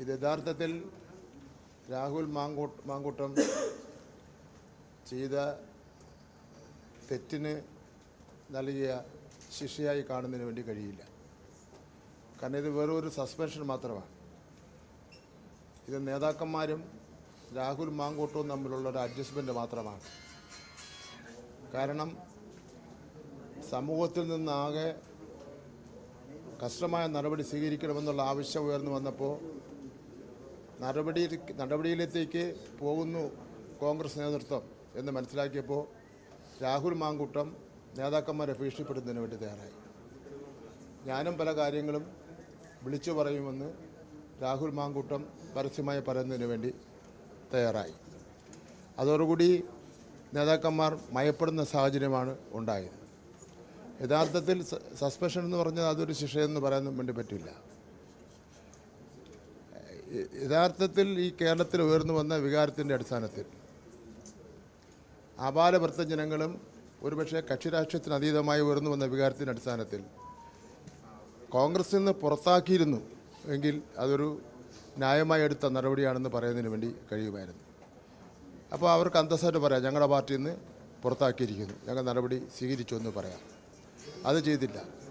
ഇത് യഥാർത്ഥത്തിൽ രാഹുൽ മാങ്കൂട്ട് മാങ്കൂട്ടം ചെയ്ത തെറ്റിന് നൽകിയ ശിക്ഷയായി കാണുന്നതിന് വേണ്ടി കഴിയില്ല. കാരണം ഇത് വെറും ഒരു സസ്പെൻഷൻ മാത്രമാണ്. ഇത് നേതാക്കന്മാരും രാഹുൽ മാങ്കൂട്ടവും തമ്മിലുള്ള ഒരു അഡ്ജസ്റ്റ്മെന്റ് മാത്രമാണ്. കാരണം സമൂഹത്തിൽ നിന്നാകെ കർശനമായ നടപടി സ്വീകരിക്കണമെന്നുള്ള ആവശ്യം ഉയർന്നു വന്നപ്പോൾ നടപടി നടപടിയിലേക്ക് പോകുന്നു കോൺഗ്രസ് നേതൃത്വം എന്ന് മനസ്സിലാക്കിയപ്പോൾ രാഹുൽ മാങ്കൂട്ടം നേതാക്കന്മാരെ ഭീഷണിപ്പെടുത്തുന്നതിന് വേണ്ടി തയ്യാറായി. ഞാനും പല കാര്യങ്ങളും വിളിച്ചു പറയുമെന്ന് രാഹുൽ മാങ്കൂട്ടം പരസ്യമായി പറയുന്നതിന് വേണ്ടി തയ്യാറായി. അതോടുകൂടി നേതാക്കന്മാർ മയപ്പെടുന്ന സാഹചര്യമാണ് ഉണ്ടായത്. യഥാർത്ഥത്തിൽ സസ്പെൻഷൻ എന്ന് പറഞ്ഞാൽ അതൊരു ശിക്ഷയെന്ന് പറയാൻ വേണ്ടി പറ്റില്ല. യഥാർത്ഥത്തിൽ ഈ കേരളത്തിൽ ഉയർന്നു വന്ന വികാരത്തിന്റെ അടിസ്ഥാനത്തിൽ അപാലവൃത്ത ജനങ്ങളും ഒരുപക്ഷെ കക്ഷിരാഷ്ട്രീയത്തിന് അതീതമായി ഉയർന്നു വന്ന വികാരത്തിന്റെ അടിസ്ഥാനത്തിൽ കോൺഗ്രസിൽ നിന്ന് പുറത്താക്കിയിരുന്നു എങ്കിൽ അതൊരു ന്യായമായി എടുത്ത നടപടിയാണെന്ന് പറയുന്നതിന് വേണ്ടി കഴിയുമായിരുന്നു. അപ്പോൾ അവർക്ക് അന്തസ്സായിട്ട് പറയാം ഞങ്ങളുടെ പാർട്ടിയിൽ നിന്ന് പുറത്താക്കിയിരിക്കുന്നു. ഞങ്ങൾ നടപടി സ്വീകരിച്ചു എന്ന് പറയാം. അത് ചെയ്തില്ല.